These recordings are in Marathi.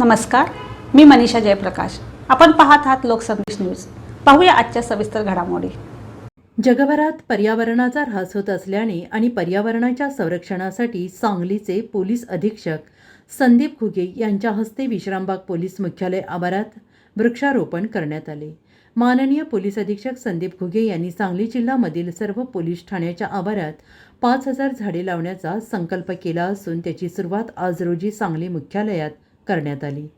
नमस्कार मी मनीषा जयप्रकाश. आपण पाहत आहात लोकसंदेश न्यूज. पाहूया आजच्या सविस्तर घडामोडी. जगभरात पर्यावरणाचा ऱ्हास होत असल्याने आणि पर्यावरणाच्या संरक्षणासाठी सांगलीचे पोलीस अधीक्षक संदीप घुगे यांच्या हस्ते विश्रामबाग पोलीस मुख्यालय आवारात वृक्षारोपण करण्यात आले. माननीय पोलीस अधीक्षक संदीप घुगे यांनी सांगली जिल्ह्यामधील सर्व पोलीस ठाण्याच्या आवारात पाच हजार झाडे लावण्याचा संकल्प केला असून त्याची सुरुवात आज रोजी सांगली मुख्यालयात करण्यात आली.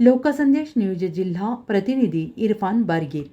लोकसंदेश न्यूज जिल्हा प्रतिनिधी इरफान बारगीर